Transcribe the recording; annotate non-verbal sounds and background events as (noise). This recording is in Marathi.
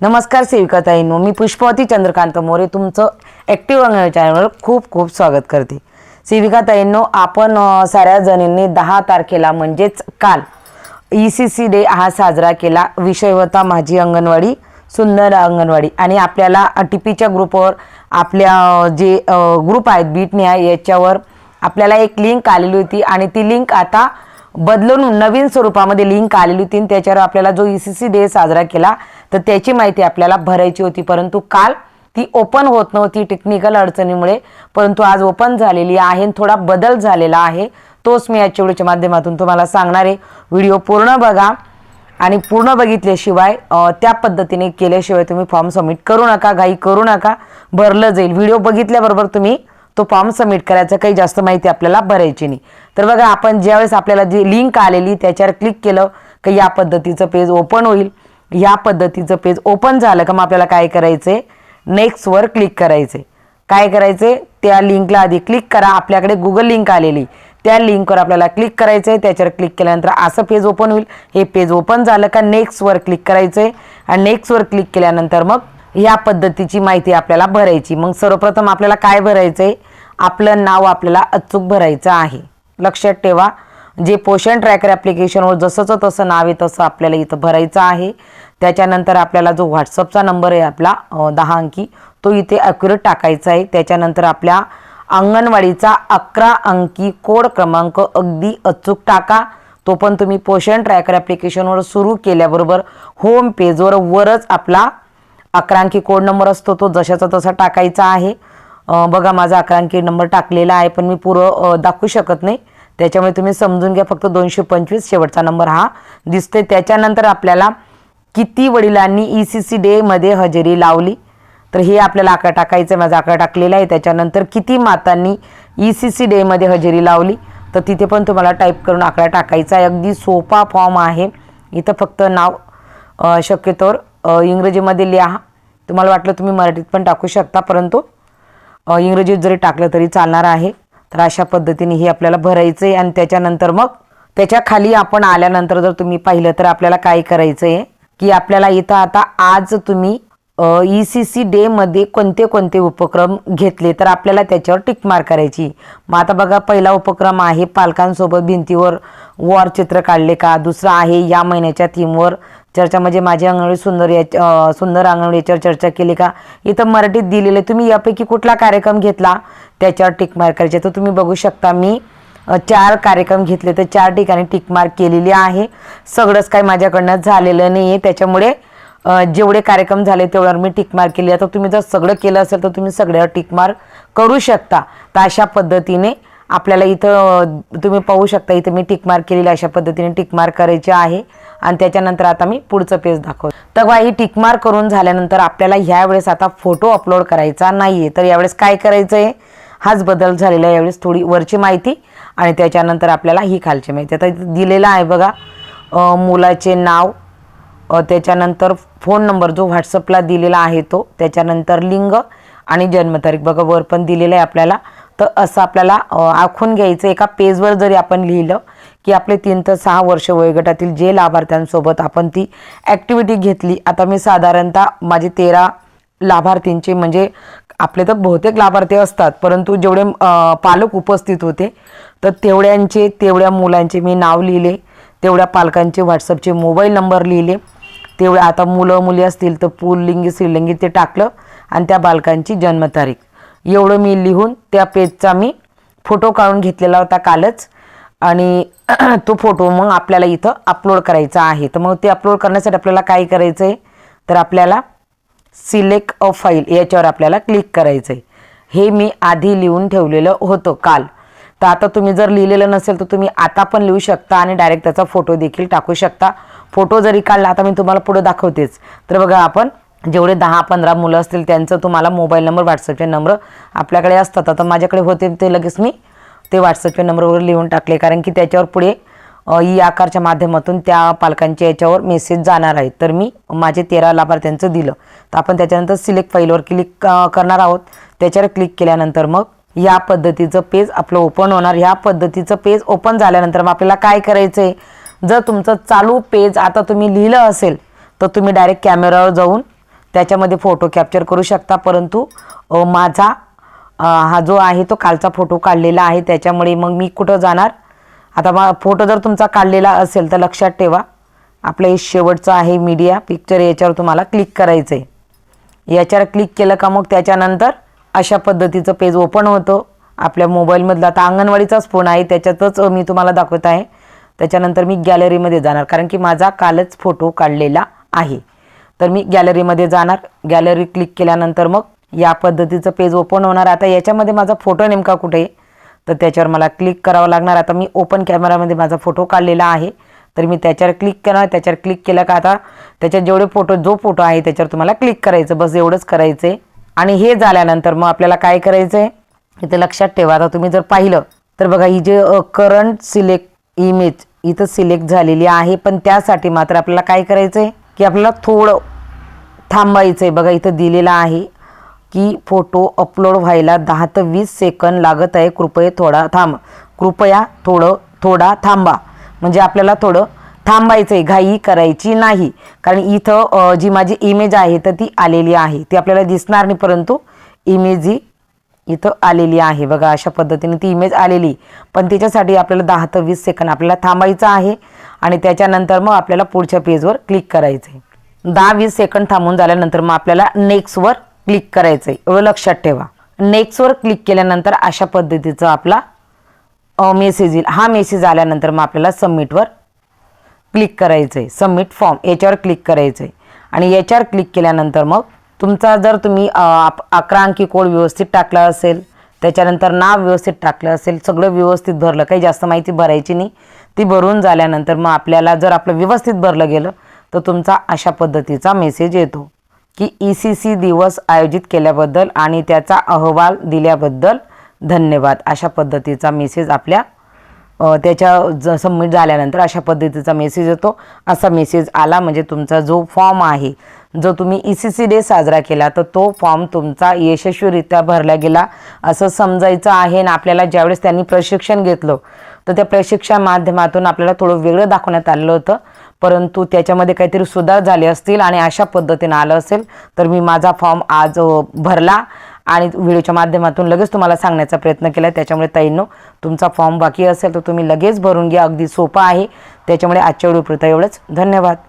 नमस्कार सेविकाताईंनो मी पुष्पवती चंद्रकांत मोरे तुमचं ॲक्टिव्ह अंगणवाडी चॅनलवर खूप खूप स्वागत करते. सेविकाताईंनो आपण साऱ्या जणींनी दहा तारखेला म्हणजेच काल ई सी सी डे हा साजरा केला. विषय होता माझी अंगणवाडी सुंदर अंगणवाडी आणि आपल्याला टी पीच्या ग्रुपवर आपल्या जे ग्रुप आहेत बीट न्याय याच्यावर आपल्याला एक लिंक आलेली होती आणि ती लिंक आता बदलून नवीन स्वरूपामध्ये लिंक आलेली होती आणि त्याच्यावर आपल्याला जो ई सी सी डे साजरा केला तर त्याची माहिती आपल्याला भरायची होती. परंतु काल ती ओपन होत नव्हती टेक्निकल अडचणीमुळे. परंतु आज ओपन झालेली आहे आणि थोडा बदल झालेला आहे. तोच मी याच्या व्हिडिओच्या माध्यमातून तुम्हाला सांगणार आहे. व्हिडिओ पूर्ण बघा आणि पूर्ण बघितल्याशिवाय त्या पद्धतीने केल्याशिवाय तुम्ही फॉर्म सबमिट करू नका घाई करू नका. भरलं जाईल. व्हिडिओ बघितल्याबरोबर तुम्ही तो फॉर्म सबमिट करायचा काही जास्त माहिती आपल्याला भरायची नाही. तर बघा आपण ज्यावेळेस आपल्याला जी लिंक आलेली त्याच्यावर क्लिक केलं की या पद्धतीचं पेज ओपन होईल. या पद्धतीचं पेज ओपन झालं का मग आपल्याला काय करायचे नेक्स्टवर क्लिक करायचे काय करायचे त्या लिंकला आधी क्लिक करा. आपल्याकडे गुगल लिंक आलेली. त्या लिंकवर आपल्याला क्लिक करायचं आहे त्याच्यावर क्लिक केल्यानंतर असं पेज ओपन होईल. हे पेज ओपन झालं का नेक्स्टवर क्लिक करायचं आहे आणि नेक्स्टवर क्लिक केल्यानंतर मग या पद्धतीची माहिती आपल्याला भरायची. मग सर्वप्रथम आपल्याला काय भरायचं आहे आपलं नाव आपल्याला अचूक भरायचं आहे. लक्षात ठेवा. जे पोषण ट्रॅकर ॲप्लिकेशनवर जसंचं तसं नाव आहे तसं आपल्याला इथं भरायचं आहे. त्याच्यानंतर आपल्याला जो व्हॉट्सअपचा नंबर आहे आपला दहा अंकी तो इथे ॲक्युरेट टाकायचा आहे. त्याच्यानंतर आपल्या अंगणवाडीचा अकरा अंकी कोड क्रमांक अगदी अचूक टाका. तो पण तुम्ही पोषण ट्रॅकर ॲप्लिकेशनवर सुरू केल्याबरोबर होम पेजवर वरच आपला अकरा अंकी कोड नंबर असतो तो जशाचा तसा टाकायचा आहे. बघा माझा अकरा अंकी नंबर टाकलेला आहे पण मी पुरं दाखवू शकत नाही. त्याच्यामुळे तुम्ही समजून घ्या फक्त दोनशे पंचवीस शेवटचा नंबर हा दिसतोय. त्याच्यानंतर आपल्याला किती वडिलांनी ई सी सी डेमध्ये हजेरी लावली? तर हे आपल्याला आकडा टाकायचं आहे. माझा आकडा टाकलेला आहे. त्याच्यानंतर किती मातांनी ई सी सी डेमध्ये हजेरी लावली? तर तिथे पण तुम्हाला टाईप करून आकडा टाकायचा आहे. अगदी सोपा फॉर्म आहे. इथं फक्त नाव शक्यतोवर इंग्रजीमध्ये लिहा. तुम्हाला वाटलं तुम्ही मराठीत पण टाकू शकता परंतु इंग्रजीत जरी टाकलं तरी चालणार आहे. तर अशा पद्धतीने हे आपल्याला भरायचं आहे आणि त्याच्यानंतर मग त्याच्याखाली आपण आल्यानंतर जर तुम्ही पाहिलं तर आपल्याला काय करायचं आहे की आपल्याला इथं आता आज तुम्ही ई सी सी डेमध्ये कोणते कोणते उपक्रम घेतले तर आपल्याला त्याच्यावर टिक करायची. मग आता बघा पहिला उपक्रम आहे पालकांसोबत भिंतीवर वॉर चित्र काढले का? दुसरा आहे या महिन्याच्या थीमवर चर्चा म्हणजे माझी अंगणवाडी सुंदर या सुंदर अंगणवाडी याच्यावर चर्चा केली का? इथं मराठीत दिलेलं आहे. तुम्ही यापैकी कुठला कार्यक्रम घेतला? त्याच्यावर टिक मार्क करायचे. तर तुम्ही बघू शकता मी चार कार्यक्रम घेतले तर चार ठिकाणी टिक मार्क केलेली आहे. सगळंच काही माझ्याकडनं झालेलं नाही आहे त्याच्यामुळे जेवढे कार्यक्रम झाले तेवढ्यावर मी टिक मार्क केली. आता तुम्ही जर सगळं केलं असेल तर तुम्ही सगळ्यावर टिक मार्क करू शकता. तर अशा पद्धतीने आपल्याला इथं तुम्ही पाहू शकता इथं मी टिक मार्क केलेली अशा पद्धतीने टिक मार्क करायचे आहे. आणि त्याच्यानंतर आता मी पुढचं पेज दाखव तर ही टिक मार्क करून झाल्यानंतर आपल्याला ह्या वेळेस आता फोटो अपलोड करायचा नाही आहे तर यावेळेस काय करायचं आहे हाच बदल झालेला आहे यावेळेस थोडी वरची माहिती आणि त्याच्यानंतर आपल्याला ही खालची माहिती. आता इथं दिलेलं आहे बघा मुलाचे नाव त्याच्यानंतर फोन नंबर जो व्हॉट्सअपला दिलेला आहे तो त्याच्यानंतर लिंग आणि जन्मतारीख. बघा वर पण दिलेलं आहे आपल्याला. तर असं आपल्याला आखून घ्यायचं. एका पेजवर जरी आपण लिहिलं की आपले तीन ते सहा वर्ष वयोगटातील जे लाभार्थ्यांसोबत आपण ती ॲक्टिव्हिटी घेतली. आता मी साधारणतः माझे तेरा लाभार्थींचे म्हणजे आपले तर बहुतेक लाभार्थी असतात परंतु जेवढे पालक उपस्थित होते तर तेवढ्यांचे तेवढ्या मुलांचे मी नाव लिहिले तेवढ्या पालकांचे व्हॉट्सअपचे मोबाईल नंबर लिहिले तेवढ्या आता मुलं मुली असतील तर पुल्लिंगी स्त्रीलिंगी ते टाकलं आणि त्या बालकांची जन्मतारीख. एवढं मी लिहून त्या पेजचा मी फोटो काढून घेतलेला होता कालच. आणि (clears throat) तो फोटो मग आपल्याला इथं अपलोड करायचा आहे. तर मग ते अपलोड करण्यासाठी आपल्याला काय करायचं आहे तर आपल्याला सिलेक्ट अ फाईल याच्यावर आपल्याला क्लिक करायचं आहे हे मी आधी लिहून ठेवलेलं होतं काल. तर आता तुम्ही जर लिहिलेलं नसेल तर तुम्ही आता पण लिहू शकता आणि डायरेक्ट त्याचा फोटो देखील टाकू शकता. फोटो जरी काढला आता मी तुम्हाला पुढं दाखवतेच. तर बघा आपण जेवढे दहा पंधरा मुलं असतील त्यांचं तुम्हाला मोबाईल नंबर व्हॉट्सअपचे नंबर आपल्याकडे असतात. आता माझ्याकडे होते ते लगेच मी ते व्हॉट्सअपच्या नंबरवर लिहून टाकले. कारण की त्याच्यावर पुढे ई आकारच्या माध्यमातून त्या पालकांच्या याच्यावर मेसेज जाणार आहे तर मी माझे तेरा लाभार्थ्यांचं दिलं. तर आपण त्याच्यानंतर सिलेक्ट फाईलवर क्लिक करणार आहोत. त्याच्यावर क्लिक केल्यानंतर मग या पद्धतीचं पेज आपलं ओपन होणार. ह्या पद्धतीचं पेज ओपन झाल्यानंतर मग आपल्याला काय करायचं आहे जर तुमचं चालू पेज आता तुम्ही लिहिलं असेल तर तुम्ही डायरेक्ट कॅमेरावर जाऊन त्याच्यामध्ये फोटो कॅप्चर करू शकता. परंतु माझा हा जो आहे तो कालचा फोटो काढलेला आहे. त्याच्यामुळे मग मी कुठं जाणार? आता मग फोटो जर तुमचा काढलेला असेल तर लक्षात ठेवा. आपलं हे शेवटचं आहे मीडिया पिक्चर याच्यावर तुम्हाला क्लिक करायचं आहे याच्यावर क्लिक केलं का मग त्याच्यानंतर अशा पद्धतीचं पेज ओपन होतं. आपल्या मोबाईलमधला आता अंगणवाडीचाच फोन आहे. त्याच्यातच मी तुम्हाला दाखवत आहे. त्याच्यानंतर मी गॅलरीमध्ये जाणार. कारण की माझा कालच फोटो काढलेला आहे. तर मी गॅलरीमध्ये जाणार. गॅलरी क्लिक केल्यानंतर मग या पद्धतीचं पेज ओपन होणार. आता याच्यामध्ये माझा फोटो नेमका कुठे आहे? तर त्याच्यावर मला क्लिक करावं लागणार. आता मी ओपन कॅमेरामध्ये माझा फोटो काढलेला आहे. तर मी त्याच्यावर क्लिक करणार. त्याच्यावर क्लिक केलं का आता? त्याच्यात जेवढे फोटो जो फोटो आहे त्याच्यावर तुम्हाला क्लिक करायचं. बस एवढंच करायचं आहे आणि हे झाल्यानंतर मग आपल्याला काय करायचं आहे इथे लक्षात ठेवा. आता तुम्ही जर पाहिलं तर बघा ही जे करंट सिलेक्ट इमेज इथं सिलेक्ट झालेली आहे. पण त्यासाठी मात्र आपल्याला काय करायचं आहे की आपल्याला थोडं थांबायचं आहे बघा इथं दिलेलं आहे की फोटो अपलोड व्हायला दहा ते वीस सेकंद लागत आहे. कृपया थोडा थांब. कृपया थोडं थोडा थांबा. म्हणजे आपल्याला थोडं थांबायचं आहे घाई करायची नाही. कारण इथं जी माझी इमेज आहे तर ती आलेली आहे. ती आपल्याला दिसणार नाही परंतु इमेज ही इथं आलेली आहे. बघा अशा पद्धतीने ती इमेज आलेली. पण त्याच्यासाठी आपल्याला दहा ते वीस सेकंद आपल्याला थांबायचं आहे. आणि त्याच्यानंतर मग आपल्याला पुढच्या पेजवर क्लिक करायचं आहे दहा वीस सेकंड थांबून झाल्यानंतर मग आपल्याला नेक्स्टवर क्लिक करायचं आहे एवढं लक्षात ठेवा. नेक्स्टवर क्लिक केल्यानंतर अशा पद्धतीचा आपला मेसेज येईल. हा मेसेज आल्यानंतर मग आपल्याला सबमिटवर क्लिक करायचं आहे सबमिट फॉर्म याच्यावर क्लिक करायचं आहे आणि याच्यावर क्लिक केल्यानंतर मग तुमचा जर तुम्ही अकरा अंकी कोड व्यवस्थित टाकला असेल त्याच्यानंतर नाव व्यवस्थित टाकलं असेल सगळं व्यवस्थित भरलं काही जास्त माहिती भरायची नाही. ती भरून झाल्यानंतर मग आपल्याला जर आपलं व्यवस्थित भरलं गेलं तर तुमचा अशा पद्धतीचा मेसेज येतो की ई सी सी दिवस आयोजित केल्याबद्दल आणि त्याचा अहवाल दिल्याबद्दल धन्यवाद. अशा पद्धतीचा मेसेज आपल्या त्याच्या ज सबमिट झाल्यानंतर अशा पद्धतीचा मेसेज येतो. असा मेसेज आला म्हणजे तुमचा जो फॉर्म आहे जो तुम्ही ई सी सी डे साजरा केला तर तो फॉर्म तुमचा यशस्वीरित्या भरला गेला. असं समजायचं आहे आणि आपल्याला ज्यावेळेस त्यांनी प्रशिक्षण घेतलं तर त्या प्रशिक्षण माध्यमातून आपल्याला थोडं वेगळं दाखवण्यात आलेलं होतं. परंतु त्याच्यामध्ये काहीतरी सुधार झाले असतील आणि अशा पद्धतीनं आलं असेल तर मी माझा फॉर्म आज भरला आणि व्हिडिओच्या माध्यमातून लगेच तुम्हाला सांगण्याचा प्रयत्न केला. त्याच्यामुळे ताईंनो तुमचा फॉर्म बाकी असेल तर तुम्ही लगेच भरून घ्या. अगदी सोपा आहे. त्याच्यामुळे आजच्या व्हिडिओपुरता एवढंच. धन्यवाद.